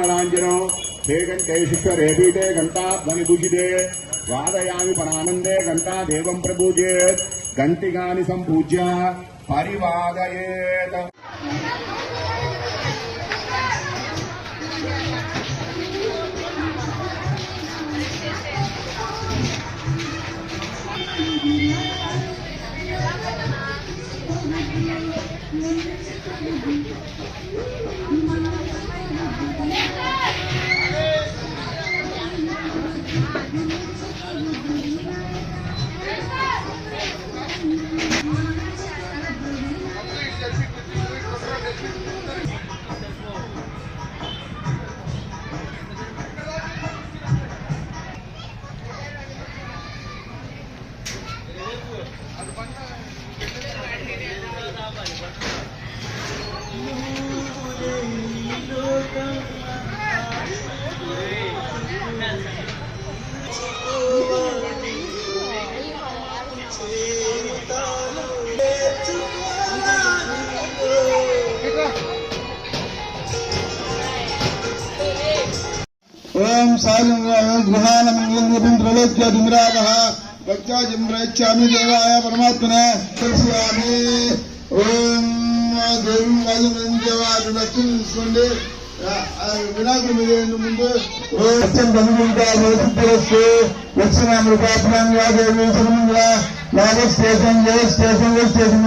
నడాంజనో హే వెంకటేశ్వర ఏబీటే ఘంటాధ్వని భుజిదే వాదయామి పరానందే ఘంటా దేవం ప్రభూజే గంటిగాని సంపూజ్య పరివాదయేత. Thank you. సాయం గృహాల మంగళం త్రైలోక్యాధిమిరాగ భక్త్యాజిం ప్రయచ్చామి దేవాయ పరమాత్మనే దర్శయామి ఓం దేవం తీసుకోండి ముందు దేవి స్టేషన్ జయ స్టేషన్ స్టేషన్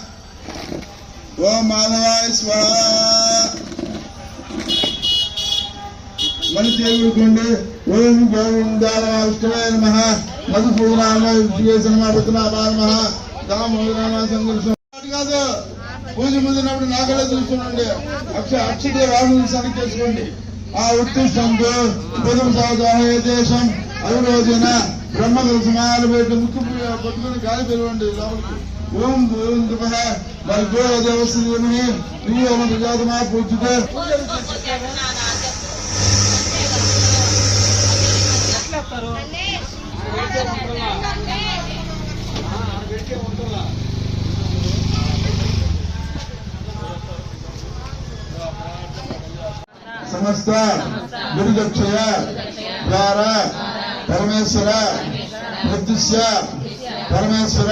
ఓ మాధవాయ స్వహ మళ్ళీ చేరుకోండి ఓం గోవిందాయ నమ. మధుసూదనామ నమ సంఘర్షం కాదు. పూజ ముందున్నప్పుడు నాగలే చూస్తుండండి అక్ష అక్షయ రాహుల్ చేసుకోండి ఆ ఉత్తిష్టంతో పదం సాధారణ దేశం? అవిరోజన బ్రహ్మగల సమాన పెట్టి ముక్కు పట్టుకుని గాలి తెలవండి లోపలికి. ఓం ఓం దుఃఖ భర్గో దేవస్థిని ప్రియోమ ప్రజాతమా పూజితే సమస్త గురుదక్షయ ద్వారా పరమేశ్వర ప్రత్యుష్య పరమేశ్వర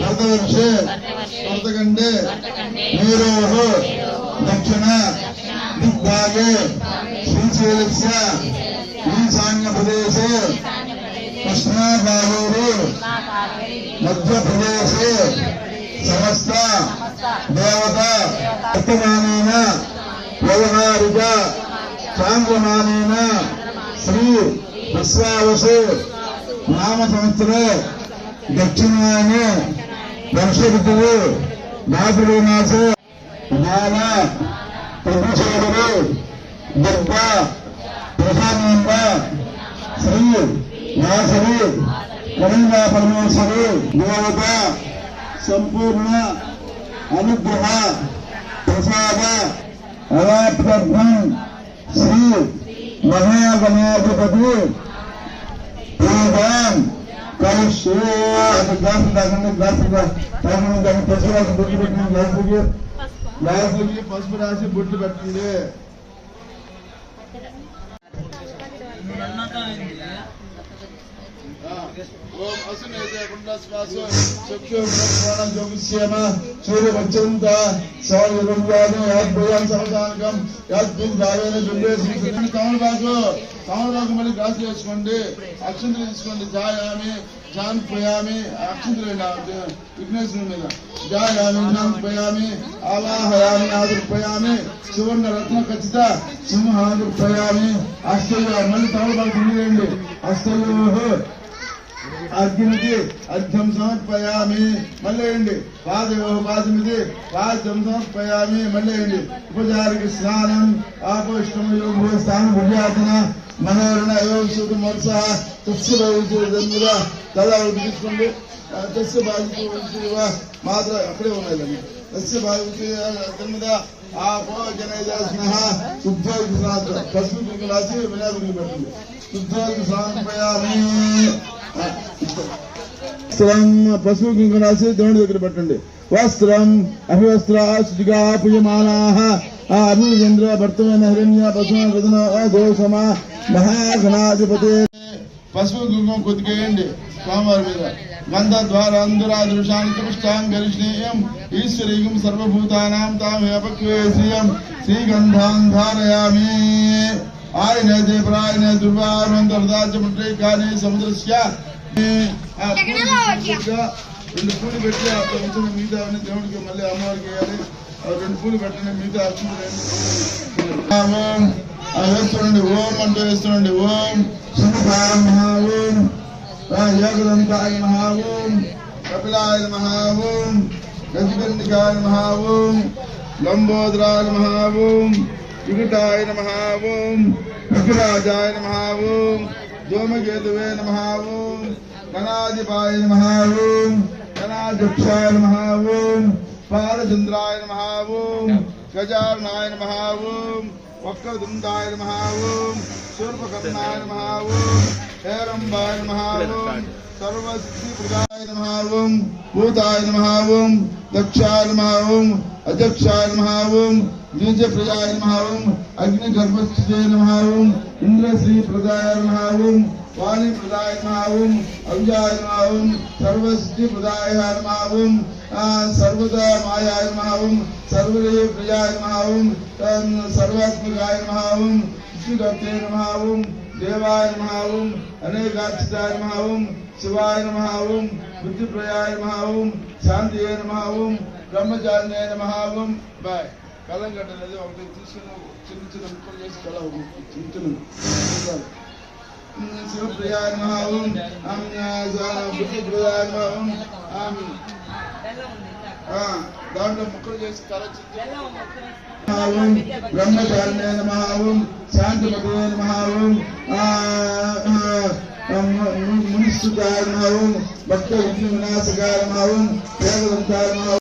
భరతవర్షే భరతఖండే మేరోః దక్షిణ దిగ్భాగే శ్రీశైలస్య ఈశాన్యప్రదేశే కృష్ణాబాహూరు మధ్యప్రదేశే సమస్త దేవత వర్తమానేన వ్యవహారిక చాంద్రమానేన శ్రీ విశ్వావసు నామ సంవత్సరే దక్షిణాయనే వర్ష నాసుడు నాదుడు జ్ఞాన ప్రభుశేఖరు దుర్గ ప్రధానంద శ్రీ వాసవి కరుణా పరమేశ్వరు దేవత సంపూర్ణ అనుగ్రహ ప్రసాద అవాప్తర్థం శ్రీ మహాగణాధిపతి కరిష్యే అది గ్లాసు తాగండి గ్లాసు తాగండి దాన్ని పసుపు రాసి బొట్టు పెట్టండి గ్లాసుకి గ్లాసుకి పసుపు రాసి బొట్టు పెట్టండి. తమలపాకు మళ్ళీ గ్లాసు వేసుకోండి అక్షంతలు తీసుకోండి జాయామి జాన్పయామి అక్షంతలు విఘ్నేశ్వరుని మీద. జాయామి జాన్పయామి ఆవాహయామి ఆదుర్పయామి సువర్ణ రత్న ఖచ్చిత సింహాదుర్పయామి అస్తయ్య మళ్ళీ తమలపాకు ఉండిరండి అస్తయ్యో అగ్నికి అర్ఘ్యం సమర్పయామి మళ్ళీ వేయండి పాదయో పాదమిది పాద్యం సమర్పయామి మళ్ళీ ఉపచారికి స్నానం ఆపోష్టమయో భూ స్థానం భుజాతన మనోరణ యోగ సూత మర్స తస్య జన్మద తల తీసుకోండి తస్య బాధిత మాత్ర అక్కడే ఉన్నాయి తస్య బాధిత జన్మద ఆపో జనైజ శుద్ధోగి పసుపు రాసి వినాయకుడికి పెట్టండి. శుద్ధోగి స్నానపయామి వస్త్రం పశువు కుంకుమ రాసి దేవుడి దగ్గర పెట్టండి. వస్త్రం అభివస్త్ర శుచిగా పూయమానా అభివృంద్ర భర్తమైన హిరణ్య పశువు వదన దోషమ మహాగణాధిపతి. పశువు కుంకుమ కొద్దికేయండి స్వామివారి మీద. గంధ ద్వారా అందురా దృశాన్ని చతుష్టాం గరిష్ణేయం ఈశ్వరీయం సర్వభూతానాం తామేపక్వే శ్రియం శ్రీగంధాన్ ధారయామి. ఆయన దేవరాయన దుర్వారంతర్దాచముట్రే కానీ సముద్రస్య. రెండు పూలు పెట్టి ఆ కొంచెం మిగతా దేవుడికి మళ్ళీ అమ్మవారికి వేయాలి ఆ రెండు పూలు పెట్టండి మిగతా వేస్తుండండి ఓం అంటూ వేస్తుండండి ఓం. శుభాయ మహా ఓం యోగదంతాయ మహా ఓం కపిలాయ మహా ఓం గజగండికాయ మహా ఓం లంబోదరాయ మహా ఓం వికటాయ నమః ఓం విఘ్నరాజాయ నమః ఓం ధూమకేతువే నమః ఓం గణాధిపాయ నమః ఓం గణాధ్యక్షాయ నమః ఓం బాలచంద్రాయ నమః ఓం గజార్ణాయ నమః ఓం వక్రదుండాయ నమః ఓం శూర్పకర్ణాయ నమః ఓం హేరంబాయ నమః ఓం సర్వసిద్ధిప్రదాయ నమః ఓం భూతాయ నమః ఓం దక్షాయ నమః ఓం అధ్యక్షాయ నమః ఓం బీజ ప్రజాయ నమః ఓం అగ్ని గర్భస్థితే నమః ఓం ఇంద్రశ్రీ ప్రదాయ నమః ఓం వాణి ప్రదాయ నమః ఓం అవ్యాయ నమః ఓం సర్వసిద్ధి ప్రదాయ నమః ఓం ఆ, సర్వదా మాయాయ నమః ఓం సర్వదే ప్రజాయ నమః ఓం తం సర్వాత్మకాయ నమః ఓం విష్ణుదత్తే నమః ఓం దేవాయ నమః ఓం అనేకాచితాయ నమః ఓం శివాయ నమః ఓం బుద్ధిప్రయాయ నమః ఓం శాంతియే నమః ఓం బ్రహ్మచారిణే నమః ఓం బాయ్ కళ్ళం కట్టలేదు ఒకటి తీసుకుని చిన్న చిన్న ముక్కలు చేసి కళ తింటున్నాను చిన్న ముక్కలు. దాంట్లో ముక్కలు చేసి కళ చిన్న ఓం బ్రహ్మచారిణే నమః ఓం శాంతిమతే నమః భక్త విఘ్న వినాశకాయ నమః. ఓం